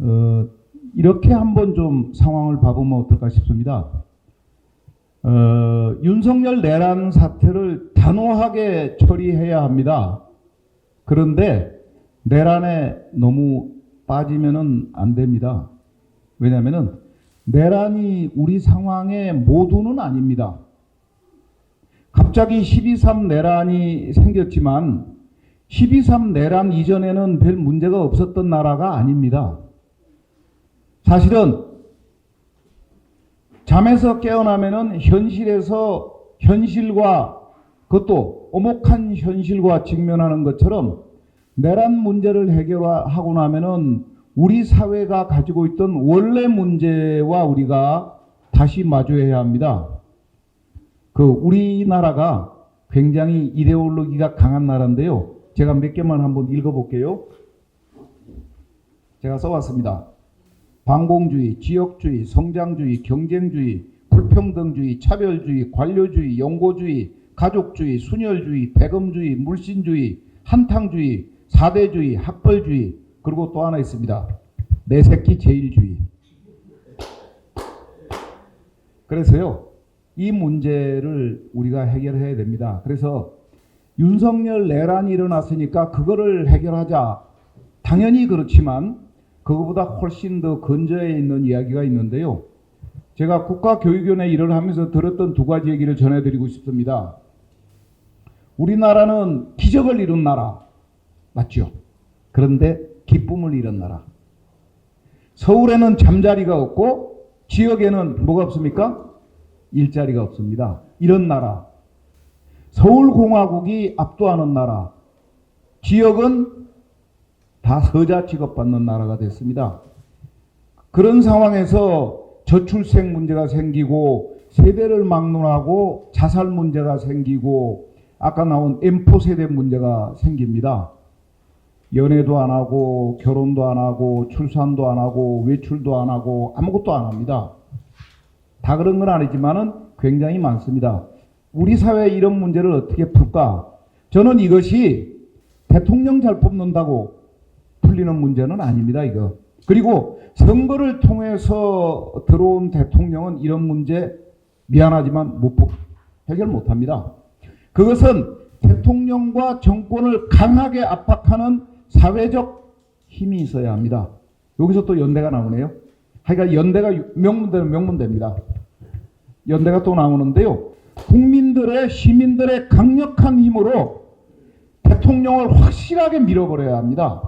어, 이렇게 한번 좀 상황을 봐보면 어떨까 싶습니다. 어, 윤석열 내란 사태를 단호하게 처리해야 합니다. 그런데 내란에 너무 빠지면은 안 됩니다. 왜냐하면은 내란이 우리 상황의 모두는 아닙니다. 갑자기 12.3 내란이 생겼지만 12.3 내란 이전에는 별 문제가 없었던 나라가 아닙니다. 사실은 잠에서 깨어나면은 현실에서 현실과 그것도 오목한 현실과 직면하는 것처럼 내란 문제를 해결하고 나면은 우리 사회가 가지고 있던 원래 문제와 우리가 다시 마주해야 합니다. 그 우리나라가 굉장히 이데올로기가 강한 나라인데요. 제가 몇 개만 한번 읽어볼게요. 제가 써왔습니다. 반공주의, 지역주의, 성장주의, 경쟁주의, 불평등주의, 차별주의, 관료주의, 연고주의, 가족주의, 순혈주의, 배금주의, 물신주의, 한탕주의, 사대주의, 학벌주의, 그리고 또 하나 있습니다. 내 새끼 제일주의. 그래서요, 이 문제를 우리가 해결해야 됩니다. 그래서 윤석열 내란이 일어났으니까 그거를 해결하자. 당연히 그렇지만 그거보다 훨씬 더 근저에 있는 이야기가 있는데요. 제가 국가교육위원회 일을 하면서 들었던 두 가지 얘기를 전해드리고 싶습니다. 우리나라는 기적을 이룬 나라 맞죠? 그런데 기쁨을 잃은 나라. 서울에는 잠자리가 없고 지역에는 뭐가 없습니까? 일자리가 없습니다. 이런 나라. 서울공화국이 압도하는 나라. 지역은 다 서자 취급받는 나라가 됐습니다. 그런 상황에서 저출생 문제가 생기고 세대를 막론하고 자살 문제가 생기고 아까 나온 M4 세대 문제가 생깁니다. 연애도 안 하고 결혼도 안 하고 출산도 안 하고 외출도 안 하고 아무것도 안 합니다. 다 그런 건 아니지만은 굉장히 많습니다. 우리 사회에 이런 문제를 어떻게 풀까? 저는 이것이 대통령 잘 뽑는다고 풀리는 문제는 아닙니다, 이거. 그리고 선거를 통해서 들어온 대통령은 이런 문제 미안하지만 못 뽑- 해결 못 합니다. 그것은 대통령과 정권을 강하게 압박하는 사회적 힘이 있어야 합니다. 여기서 또 연대가 나오네요. 하여간 연대가 명문대는 명문대입니다. 연대가 또 나오는데요. 국민들의 시민들의 강력한 힘으로 대통령을 확실하게 밀어버려야 합니다.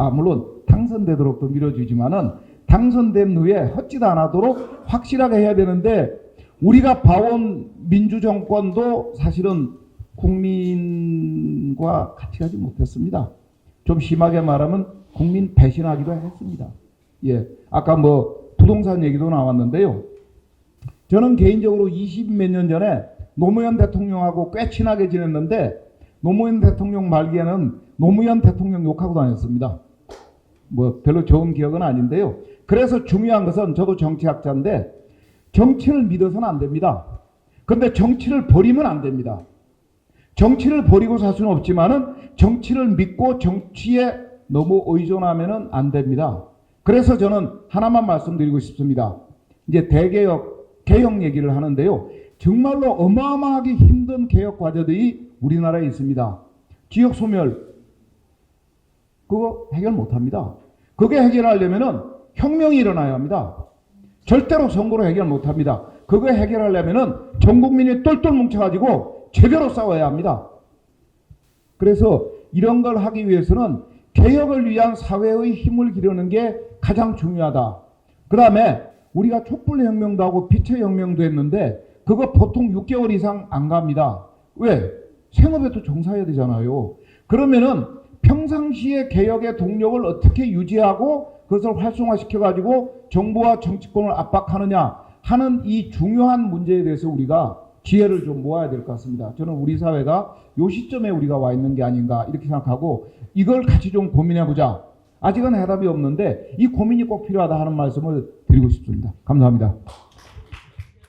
아 물론 당선되도록도 밀어주지만은 당선된 후에 헛짓 안 하도록 확실하게 해야 되는데 우리가 봐온 민주정권도 사실은 국민과 같이 가지 못했습니다. 좀 심하게 말하면 국민 배신하기도 했습니다. 예, 아까 뭐 부동산 얘기도 나왔는데요. 저는 개인적으로 20 몇 년 전에 노무현 대통령하고 꽤 친하게 지냈는데 노무현 대통령 말기에는 노무현 대통령 욕하고 다녔습니다. 뭐 별로 좋은 기억은 아닌데요. 그래서 중요한 것은 저도 정치학자인데 정치를 믿어서는 안 됩니다. 그런데 정치를 버리면 안 됩니다. 정치를 버리고 살 수는 없지만은 정치를 믿고 정치에 너무 의존하면은 안 됩니다. 그래서 저는 하나만 말씀드리고 싶습니다. 이제 대개혁, 개혁 얘기를 하는데요. 정말로 어마어마하게 힘든 개혁 과제들이 우리나라에 있습니다. 지역 소멸, 그거 해결 못 합니다. 그게 해결하려면은 혁명이 일어나야 합니다. 절대로 선거로 해결 못 합니다. 그거 해결하려면은 전 국민이 똘똘 뭉쳐가지고 제대로 싸워야 합니다. 그래서 이런 걸 하기 위해서는 개혁을 위한 사회의 힘을 기르는 게 가장 중요하다. 그 다음에 우리가 촛불혁명도 하고 빛의 혁명도 했는데 그거 보통 6개월 이상 안 갑니다. 왜? 생업에도 종사해야 되잖아요. 그러면은 평상시에 개혁의 동력을 어떻게 유지하고 그것을 활성화시켜가지고 정부와 정치권을 압박하느냐 하는 이 중요한 문제에 대해서 우리가 지혜를 좀 모아야 될 것 같습니다. 저는 우리 사회가 요 시점에 우리가 와 있는 게 아닌가 이렇게 생각하고 이걸 같이 좀 고민해 보자. 아직은 해답이 없는데 이 고민이 꼭 필요하다 하는 말씀을 드리고 싶습니다. 감사합니다.